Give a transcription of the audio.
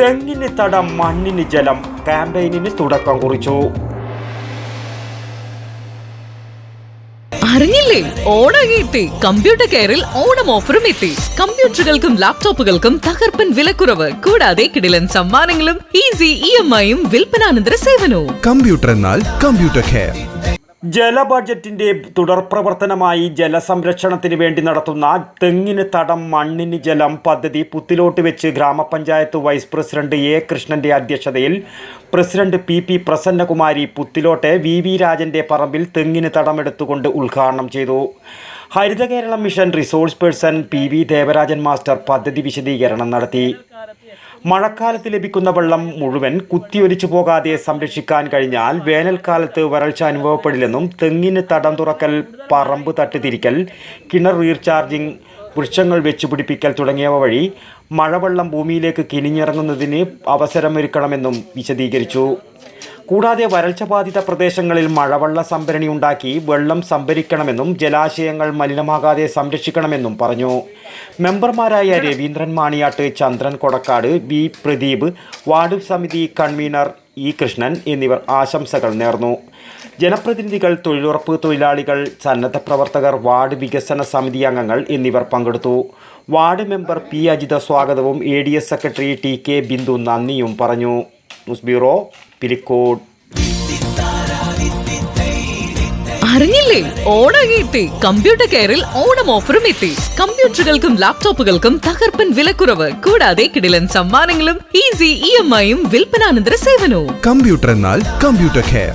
തെങ്ങിന് തടം മണ്ണിന് ജലം. ക്യാമ്പയിനിന് തുടക്കം കുറിച്ചു. അറിഞ്ഞില്ലേ? ഓണം എത്തി കമ്പ്യൂട്ടർ കെയറിൽ ഓണം ഓഫറും എത്തി. കമ്പ്യൂട്ടറുകൾക്കും ലാപ്ടോപ്പുകൾക്കും തകർപ്പൻ വിലക്കുറവ് കൂടാതെ കിടിലൻ സമ്മാനങ്ങളും ഈസി ഇ എം ഐയും വിൽപ്പനാനന്തര സേവനവും. കമ്പ്യൂട്ടർ എന്നാൽ കമ്പ്യൂട്ടർ കെയർ. ജല ബഡ്ജറ്റിന്റെ തുടർ പ്രവർത്തനമായി ജലസംരക്ഷണത്തിന് വേണ്ടി നടത്തുന്ന തെങ്ങിന് തടം മണ്ണിന് ജലം പദ്ധതി പുത്തിലോട്ട് വെച്ച് ഗ്രാമപഞ്ചായത്ത് വൈസ് പ്രസിഡന്റ് എ കൃഷ്ണന്റെ അധ്യക്ഷതയിൽ president P P Prasannakumari Puthilot V V രാജന്റെ പറമ്പിൽ തെങ്ങിന് തടമെടുത്തുകൊണ്ട് ഉദ്ഘാടനം ചെയ്തു. Haritha Keralam mission resource person P V Devarajan master പദ്ധതി വിശദീകരണം നടത്തി. മഴക്കാലത്ത് ലഭിക്കുന്ന വെള്ളം മുഴുവൻ കുത്തിയൊലിച്ചു പോകാതെ സംരക്ഷിക്കാൻ കഴിഞ്ഞാൽ വേനൽക്കാലത്ത് വരൾച്ച അനുഭവപ്പെടില്ലെന്നും തെങ്ങിന് തടം തുറക്കൽ പറമ്പ് തട്ടിത്തിരിക്കൽ കിണർ റീചാർജിംഗ് വൃക്ഷങ്ങൾ വെച്ചുപിടിപ്പിക്കൽ തുടങ്ങിയവ വഴി മഴവെള്ളം ഭൂമിയിലേക്ക് കിനിഞ്ഞിറങ്ങുന്നതിന് അവസരമൊരുക്കണമെന്നും വിശദീകരിച്ചു. കൂടാതെ വരൾച്ച ബാധിത പ്രദേശങ്ങളിൽ മഴവെള്ള സംഭരണി ഉണ്ടാക്കി വെള്ളം സംഭരിക്കണമെന്നും ജലാശയങ്ങൾ മലിനമാകാതെ സംരക്ഷിക്കണമെന്നും പറഞ്ഞു. മെമ്പർമാരായ രവീന്ദ്രൻ മാണിയാട്ട് ചന്ദ്രൻ കൊടക്കാട് വി പ്രദീപ് വാർഡ് സമിതി കൺവീനർ ഇ കൃഷ്ണൻ എന്നിവർ ആശംസകൾ നേർന്നു. ജനപ്രതിനിധികൾ തൊഴിലുറപ്പ് തൊഴിലാളികൾ സന്നദ്ധ പ്രവർത്തകർ വാർഡ് വികസന സമിതി അംഗങ്ങൾ എന്നിവർ പങ്കെടുത്തു. വാർഡ് മെമ്പർ പി അജിത സ്വാഗതവും A D S secretary T K Bindu നന്ദിയും പറഞ്ഞു. News bureau Pilicode. അറിഞ്ഞില്ലേ? ഓണം എത്തി കമ്പ്യൂട്ടർ കെയറിൽ ഓണം ഓഫറും എത്തി. കമ്പ്യൂട്ടറുകൾക്കും ലാപ്ടോപ്പുകൾക്കും തകർപ്പൻ വിലക്കുറവ്. കൂടാതെ കിടിലൻ സമ്മാനങ്ങളും ഈസി ഇ എം ഐയും വിൽപ്പനാനന്തര സേവനവും. കമ്പ്യൂട്ടർ എന്നാൽ കമ്പ്യൂട്ടർ കെയർ.